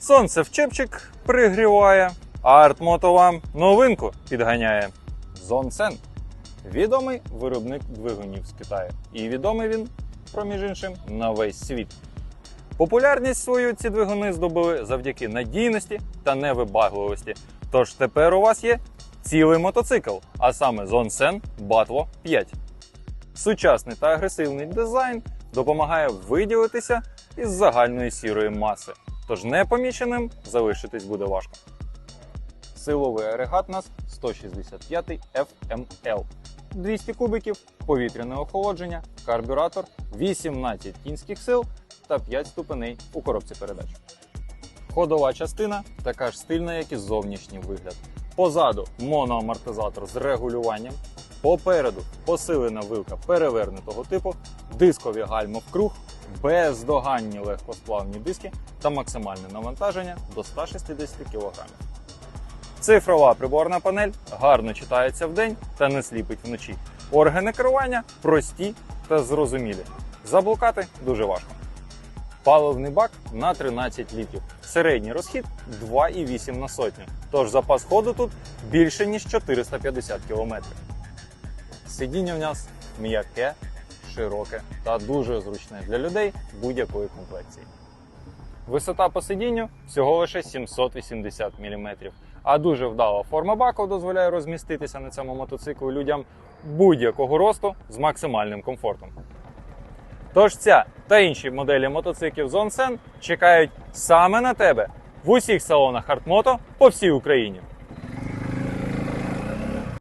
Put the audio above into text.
Сонце в чепчик пригріває, артмото вам новинку підганяє. Зонсен відомий виробник двигунів з Китаю. І відомий він, проміж іншим, на весь світ. Популярність свою ці двигуни здобули завдяки надійності та невибагливості. Тож тепер у вас є цілий мотоцикл, а саме Zonsen Batwo 5. Сучасний та агресивний дизайн допомагає виділитися із загальної сірої маси, тож непоміченим залишитись буде важко. Силовий агрегат нас 165 FML. 200 кубиків, повітряне охолодження, карбюратор, 18 кінських сил та 5 ступеней у коробці передач. Ходова частина така ж стильна, як і зовнішній вигляд. Позаду моноамортизатор з регулюванням. Попереду посилена вилка перевернутого типу, дискові гальма в круг, бездоганні легкосплавні диски та максимальне навантаження до 160 кг. Цифрова приборна панель гарно читається вдень та не сліпить вночі. Органи керування прості та зрозумілі. Заблукати дуже важко. Паливний бак на 13 літрів. Середній розхід 2,8 на сотню. Тож запас ходу тут більше ніж 450 км. Сидіння в нас м'яке, широке та дуже зручне для людей будь-якої комплекції. Висота по сидінню всього лише 780 мм. А дуже вдала форма баку дозволяє розміститися на цьому мотоциклу людям будь-якого росту з максимальним комфортом. Тож ця та інші моделі мотоциклів Zonsen чекають саме на тебе в усіх салонах Артмото по всій Україні.